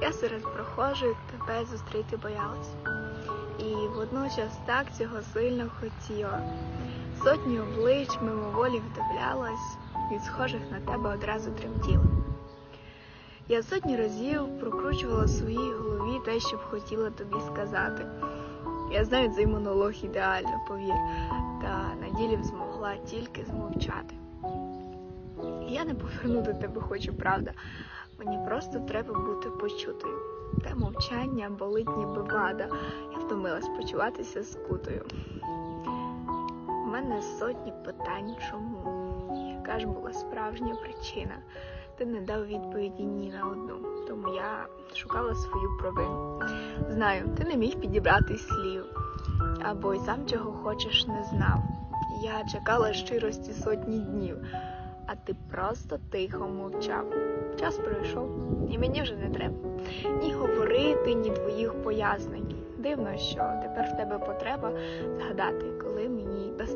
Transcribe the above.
Я серед прохожих тебе зустріти боялась. І водночас так цього сильно хотіла. Сотні облич мимоволі вдивлялась, від схожих на тебе одразу тремтіла. Я сотні разів прокручувала в своїй голові те, що б хотіла тобі сказати. Я знаю цей монолог ідеально, повір, та на ділі б змогла тільки змовчати. Я не поверну до тебе хочу, правда. Мені просто треба бути почутою. Те мовчання болить ніби вада. Я втомилась почуватися скутою. У мене сотні питань, чому? Яка ж була справжня причина? Ти не дав відповіді ні на одну, тому я шукала свою провину. Знаю, ти не міг підібрати слів, або й сам чого хочеш не знав. Я чекала щирості сотні днів, а ти просто тихо мовчав. Час пройшов, і мені вже не треба ні говорити, ні твоїх пояснень. Дивно, що тепер в тебе потреба згадати, коли мені без